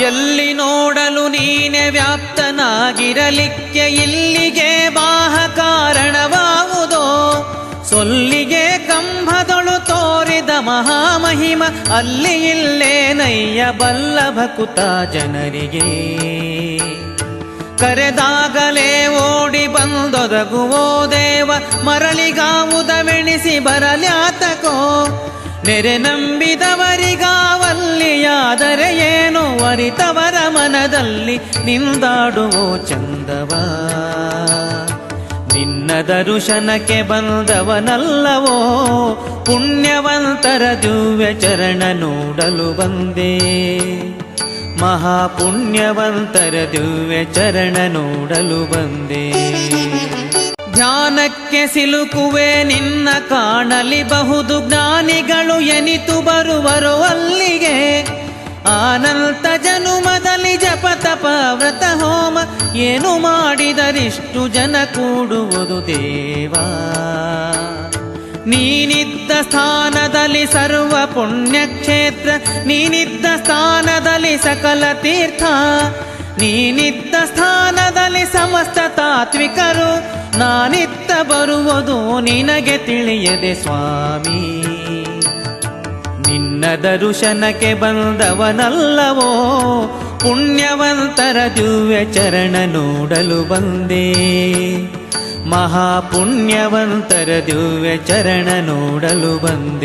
ಎಲ್ಲಿ ನೋಡಲು ನೀನೆ ವ್ಯಾಪ್ತನಾಗಿರಲಿಕ್ಕೆ ಇಲ್ಲಿಗೆ ಬಾಹ ಕಾರಣವಾವುದೋ? ಸೊಲ್ಲಿಗೆ ಕಂಬದೊಳು ತೋರಿದ ಮಹಾಮಹಿಮ ಅಲ್ಲಿ ಇಲ್ಲೇ ನಯ್ಯ ಬಲ್ಲ ಭಕುತ ಜನರಿಗೆ. ಕರೆದಾಗಲೇ ಓಡಿ ಬಂದೊದಗುವೋ ದೇವ, ಮರಳಿಗಾವುದವೆಣಿಸಿ ಬರಲ್ಯಾತಕೋ? ನೆರೆ ನಂಬಿದವರಿಗಾವಲ್ಲಿಯಾದರೆ ಏನು ಅರಿತವರ ಮನದಲ್ಲಿ ನಿಂದಾಡುವೋ ಚಂದವ. ನಿನ್ನ ದರುಶನಕ್ಕೆ ಬಂದವನಲ್ಲವೋ, ಪುಣ್ಯವಂತರ ದಿವ್ಯ ಚರಣ ನೋಡಲು ಬಂದೆ. ಮಹಾಪುಣ್ಯವಂತರ ದಿವ್ಯ ಚರಣ ನೋಡಲು ಬಂದೆ. ಧ್ಯಾನಕ್ಕೆ ಸಿಲುಕುವೆ ನಿನ್ನ ಕಾಣಲಿ ಬಹುದು ಜ್ಞಾನಿಗಳು ಎನಿತು ಬರುವರು ಅಲ್ಲಿಗೆ. ಆನಂತ ಜನುಮದಲ್ಲಿ ಜಪ ತಪ ವ್ರತ ಹೋಮ ಏನು ಮಾಡಿದರಿಷ್ಟು ಜನ ಕೂಡುವುದು ದೇವ. ನೀನಿದ್ದ ಸ್ಥಾನದಲ್ಲಿ ಸರ್ವ ಪುಣ್ಯಕ್ಷೇತ್ರ, ನೀನಿದ್ದ ಸ್ಥಾನದಲ್ಲಿ ಸಕಲ ತೀರ್ಥ, ನೀನಿದ್ದ ಸ್ಥಾನದಲ್ಲಿ ಸಮಸ್ತ ತಾತ್ವಿಕರು, ನಾನಿತ್ತ ಬರುವುದು ನಿನಗೆ ತಿಳಿಯದೆ ಸ್ವಾಮಿ. ನಿನ್ನ ದರುಶನಕ್ಕೆ ಬಂದವನಲ್ಲವೋ ಪುಣ್ಯವಂತರ ದಿವ್ಯ ಚರಣ ನೋಡಲು ಬಂದೆ. ಮಹಾಪುಣ್ಯವಂತರ ದಿವ್ಯ ಚರಣ ನೋಡಲು ಬಂದೆ.